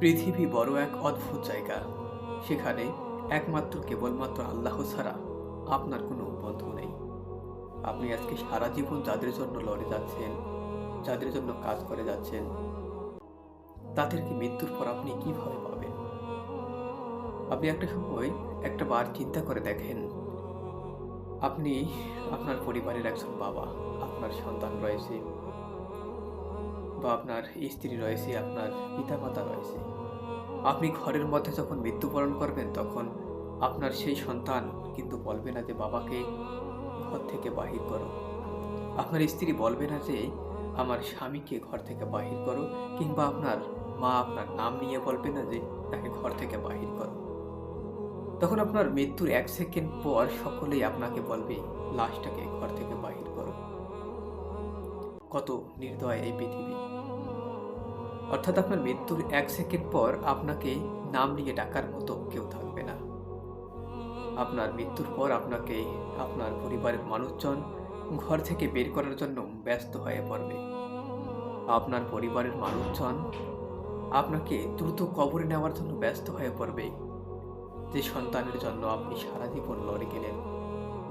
পৃথিবী বড় এক অদ্ভুত জায়গা। সেখানে একমাত্র কেবলমাত্র আল্লাহ ছাড়া আপনার কোনো বন্ধু নেই। আপনি আজকে সারা জীবন যাদের জন্য লড়ে যাচ্ছেন, যাদের জন্য কাজ করে যাচ্ছেন, তাদেরকে মৃত্যুর পর আপনি কীভাবে পাবেন? আপনি একটা সময় একটা বার চিন্তা করে দেখেন, আপনি আপনার পরিবারের একজন বাবা, আপনার সন্তান রয়েছে। বা আপনার স্ত্রী রয়েছে, আপনার পিতামাতা রয়েছে। আপনি ঘরের মধ্যে যখন মৃত্যুবরণ করবেন, তখন আপনার সেই সন্তান কিন্তু বলবে না যে, বাবাকে ঘর থেকে বাহির করো। আপনার স্ত্রী বলবে না যে, আমার স্বামীকে ঘর থেকে বাহির করো। কিংবা আপনার মা আপনার নাম নিয়ে বলবে না যে, তাকে ঘর থেকে বাহির করো। তখন আপনার মৃত্যুর এক সেকেন্ড পর সকলেই আপনাকে বলবে, লাশটাকে ঘর থেকে বাহির করো। কত নির্দয় এই পৃথিবী? অর্থাৎ আপনার মৃত্যুর এক সেকেন্ড পর আপনাকে নাম নিয়ে ডাকার মতো কেউ থাকবে না। আপনার মৃত্যুর পর আপনাকে আপনার পরিবারের মানুষজন ঘর থেকে বের করার জন্য ব্যস্ত হয়ে পড়বে। আপনার পরিবারের মানুষজন আপনাকে দ্রুত কবরে নেওয়ার জন্য ব্যস্ত হয়ে পড়বে। যে সন্তানের জন্য আপনি সারা জীবন লড়ে গেলেন,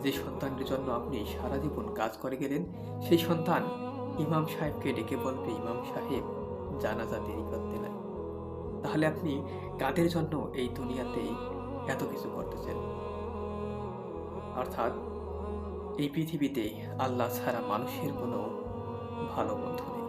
যে সন্তানের জন্য আপনি সারা জীবন কাজ করে গেলেন, সেই সন্তান ইমাম সাহেবকে ডেকে বলবে, ইমাম সাহেব, জানাজা দেরি করতে নাই। তাহলে আপনি কাদের জন্য এই দুনিয়াতেই এত কিছু করতেছেন? অর্থাৎ, এই পৃথিবীতে আল্লাহ ছাড়া মানুষের কোনো ভালো বন্ধু নেই।